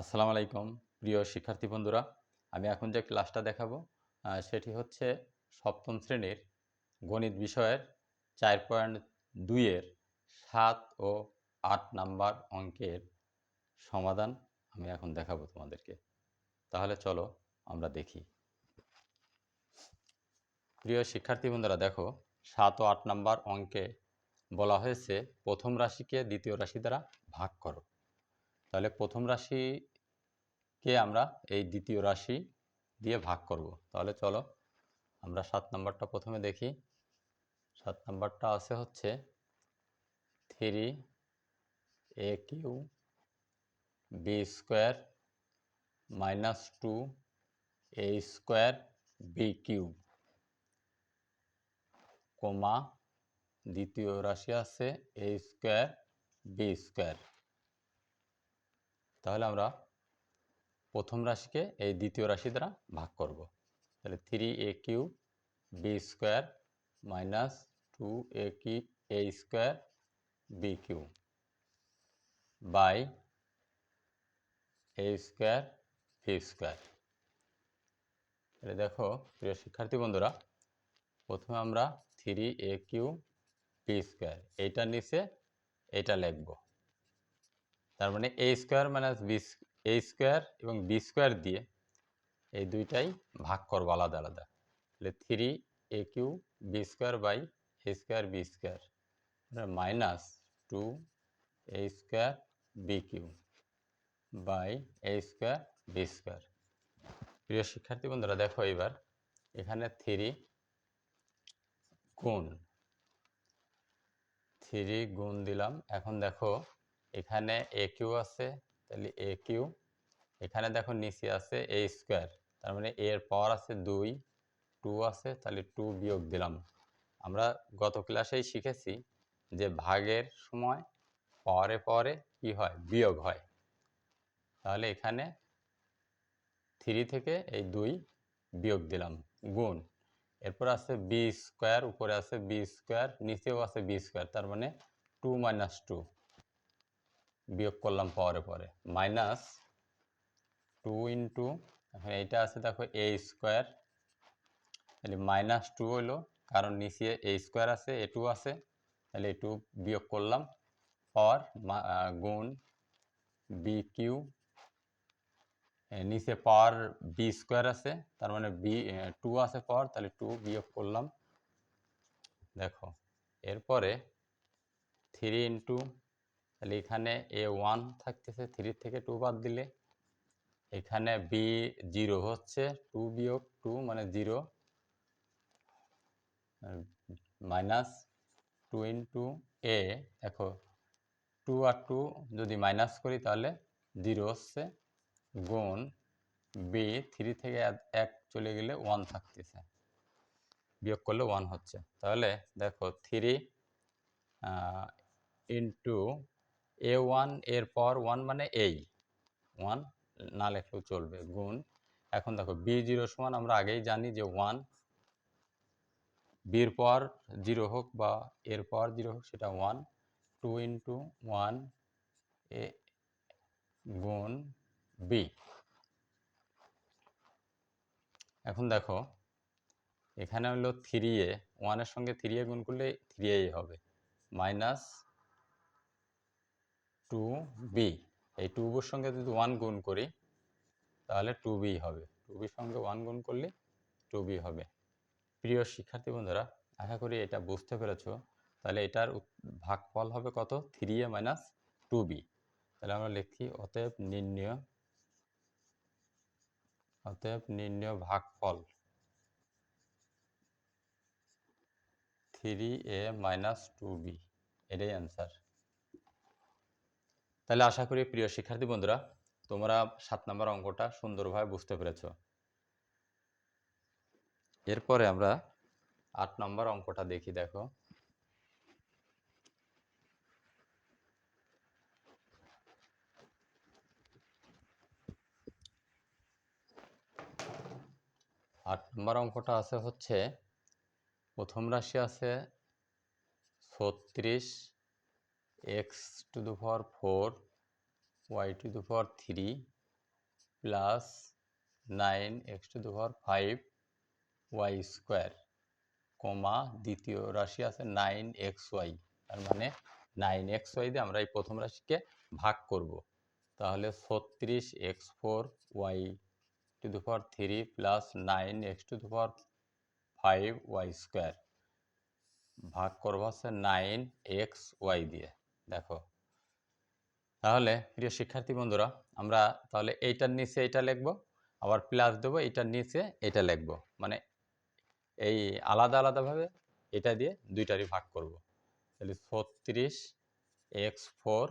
আসসালামু আলাইকুম, প্রিয় শিক্ষার্থী বন্ধুরা। আমি এখন যে ক্লাসটা দেখাবো সেটি হচ্ছে সপ্তম শ্রেণির গণিত বিষয়ের চার পয়েন্ট দুইয়ের সাত ও আট নাম্বার অঙ্কের সমাধান আমি এখন দেখাবো তোমাদেরকে। তাহলে চলো আমরা দেখি। প্রিয় শিক্ষার্থী বন্ধুরা, দেখো, সাত ও আট নাম্বার অঙ্কে বলা হয়েছে, প্রথম রাশিকে দ্বিতীয় রাশি দ্বারা ভাগ করো। তাহলে প্রথম রাশিকে আমরা এই দ্বিতীয় রাশি দিয়ে ভাগ করব। তাহলে চলো আমরা সাত নাম্বারটা প্রথমে দেখি। সাত নাম্বারটা আছে হচ্ছে three a q b square minus two a square b q comma দ্বিতীয় রাশি আছে এ স্কোয়ার বি স্কোয়ার। তাহলে আমরা প্রথম রাশিকে এই দ্বিতীয় রাশি দ্বারা ভাগ করব। তাহলে three a q b square minus two a কি a square b q by a square b square তাহলে দেখো, প্রিয় শিক্ষার্থী বন্ধুরা, প্রথমে আমরা three a q b square এইটার নিচে এইটা লিখব। তার মানে a square minus b a square এবং বি স্কোয়ার দিয়ে এই দুইটাই ভাগ করব আলাদা আলাদা। তাহলে three a q b square by a square b square minus two a square b q by a square b square প্রিয় শিক্ষার্থী বন্ধুরা, দেখো এবার এখানে থ্রি গুণ থ্রি গুণ দিলাম। এখন দেখো এখানে এ কিউ আছে, তাহলে এ কিউ এখানে দেখো নিচে আছে এ স্কোয়ার তার মানে এর পাওয়ার আছে দুই টু আছে, তাহলে টু বিয়োগ দিলাম। আমরা গত ক্লাসেই শিখেছি যে ভাগের সময় পাওয়ারে পাওয়ারে কি হয়? বিয়োগ হয়। তাহলে এখানে থ্রি থেকে এই দুই বিয়োগ দিলাম, গুণ। এরপর আছে বি স্কোয়ার উপরে আছে বি স্কোয়ার নিচেও আছে বি স্কোয়ার তার মানে টু মাইনাস টু বিয়োগ করলাম পরে পরে। মাইনাস টু ইন্টু এখন এইটা আছে দেখো এ স্কোয়ার। তাহলে মাইনাস টু হলো কারণ নিচে এ স্কোয়ার আছে, এ টু আছে, তাহলে এ টু বিয়োগ করলাম পর গুণ বি কিউ। নিচে পাওয়ার বি স্কোয়ার আছে, তার মানে বি টু আছে পাওয়ার তাহলে টু বিয়োগ করলাম। দেখো, এরপরে থ্রি ইন্টু তাহলে এখানে এ ওয়ান থাকতেছে থ্রি থেকে টু বাদ দিলে। এখানে বি জিরো হচ্ছে টু বিয়োগ টু মানে zero minus two into a দেখো টু আর টু যদি মাইনাস করি তাহলে জিরো হচ্ছে। গুণ বি থ্রি থেকে এক চলে গেলে ওয়ান থাকতেছে। বিয়োগ করলে ওয়ান হচ্ছে। তাহলে দেখো থ্রি ইন্টু এ ওয়ানের পর ওয়ান মানে এই। ওয়ান না লেখলেও চলবে, গুণ। এখন দেখো বি জিরো সমান আমরা আগেই জানি যে ওয়ান বির পর জিরো হোক বা এর পর জিরো হোক, সেটা one two into one a গুণ বি এখন দেখো, এখানে হলো থ্রি এ ওয়ানের সঙ্গে থ্রি এ গুণ করলে থ্রি এ হবে। Minus two b. এই টু বির সঙ্গে যদি ওয়ান গুণ করি, তাহলে টু বি হবে। টু বির সঙ্গে ওয়ান গুণ করলে টু বি হবে। প্রিয় শিক্ষার্থী বন্ধুরা, আশা করি এটা বুঝতে পেরেছ। তাহলে এটার ভাগফল হবে কত? Three a minus two b তাহলে আমরা লিখি, অতএব নির্ণয় অতএব নির্ণয় ভাগফল three a minus two b এটাই অ্যান্সার তাহলে আশা করি প্রিয় শিক্ষার্থী বন্ধুরা, তোমরা সাত নম্বর অঙ্কটা সুন্দরভাবে বুঝতে পেরেছ। এরপরে আমরা আট নম্বর অঙ্কটা দেখি, দেখো। আট নম্বর অঙ্কটা আছে হচ্ছে, প্রথম রাশি আছে ছত্রিশ x to the power four y to the power three plus nine x to the power five y square comma দ্বিতীয় রাশি আছে নাইন এক্স ওয়াই তার মানে নাইন এক্স ওয়াই দিয়ে আমরা এই প্রথম রাশিকে ভাগ করব। তাহলে ছত্রিশ x four y to the power three plus nine x to the power five y square ভাগ করব হচ্ছে নাইন এক্স ওয়াই দিয়ে। দেখো। তাহলে প্রিয় শিক্ষার্থী বন্ধুরা, আমরা তাহলে এইটার নিচে এইটা লিখব, আবার প্লাস দেবো, এইটার নিচে এটা লিখব। মানে এই আলাদা আলাদাভাবে এটা দিয়ে দুইটারই ভাগ করব। তাহলে ছত্রিশ x four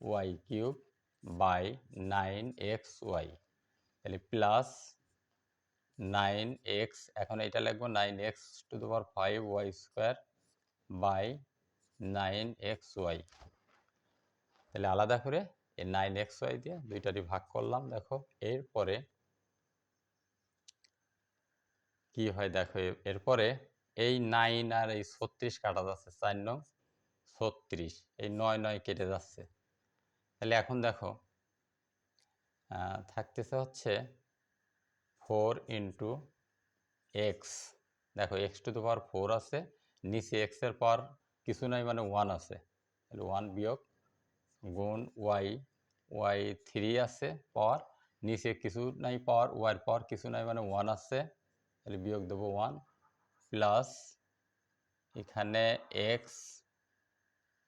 y cube by nine x y. তাহলে প্লাস নাইন এক্স, এখন এটা লিখব nine x to the power five y square by nine x y. তাহলে আলাদা করে এই নাইন এক্স ওয়াই দিয়ে দুইটারই ভাগ করলাম, দেখো। এরপরে কি হয় দেখো, এরপরে এই নাইন আর এই ছত্রিশ কাটা যাচ্ছে চার নং ছত্রিশ, এই নয় নয় কেটে যাচ্ছে। তাহলে এখন দেখো থাকতেছে হচ্ছে ফোর ইন্টু এক্স। দেখো, x to the power four আছে, নিচে এক্সের পাওয়ার কিছু নাই মানে ওয়ান আছে। তাহলে ওয়ান বিয়োগ গুণ ওয়াই ওয়াই থ্রি আছে পাওয়ার নিচে কিছু নাই পাওয়ার ওয়াইয়ের পাওয়ার কিছু নাই মানে ওয়ান আছে। তাহলে বিয়োগ দেবো ওয়ান প্লাস এখানে এক্স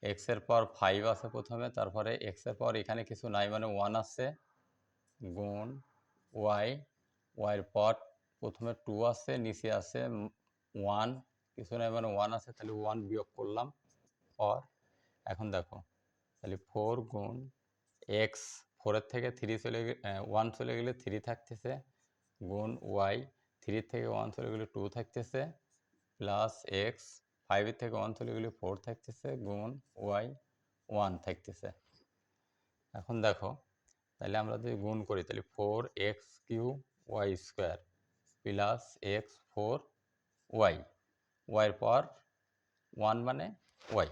এক্সের পর ফাইভ আছে প্রথমে, তারপরে এক্সের পর এখানে কিছু নাই মানে ওয়ান আছে। গুণ ওয়াই ওয়াইয়ের পর প্রথমে টু আছে, নিচে আছে ওয়ান কিছু নাই মানে ওয়ান আছে, তাহলে ওয়ান বিয়োগ করলাম পর এখন দেখো, তাহলে ফোর গুণ এক্স ফোরের থেকে থ্রি চলে ওয়ান চলে গেলে থ্রি থাকতেছে, গুণ ওয়াই থ্রি থেকে ওয়ান চলে গেলে টু থাকতেছে প্লাস এক্স ফাইভের থেকে ওয়ান চলে গেলে ফোর থাকতেছে, গুণ ওয়াই ওয়ান থাকতেছে। এখন দেখো, তাহলে আমরা যদি গুণ করি, তাহলে four x q y square plus x four y ওয়াইয়ের পর ওয়ান মানে ওয়াই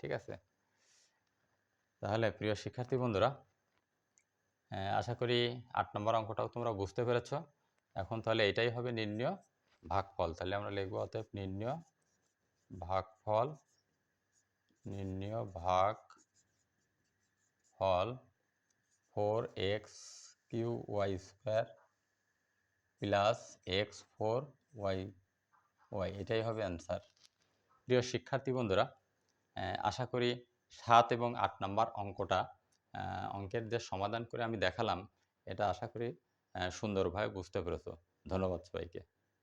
ঠিক আছে? তাহলে প্রিয় শিক্ষার্থী বন্ধুরা আহ, আশা করি আট নম্বর অঙ্কটাও তোমরা বুঝতে পেরেছ। এখন তাহলে এটাই হবে নির্ণয় ভাগফল। তাহলে আমরা লিখব অতএব নির্ণয় ভাগফল নির্ণয় ভাগ ফল four x q y square plus x four y y, এটাই হবে অ্যান্সার প্রিয় শিক্ষার্থী বন্ধুরা আশা করি সাত এবং আট নাম্বার অঙ্কটা অঙ্কের যে সমাধান করে আমি দেখালাম, এটা আশা করি সুন্দরভাবে বুঝতে পেরেছ। ধন্যবাদ সবাইকে।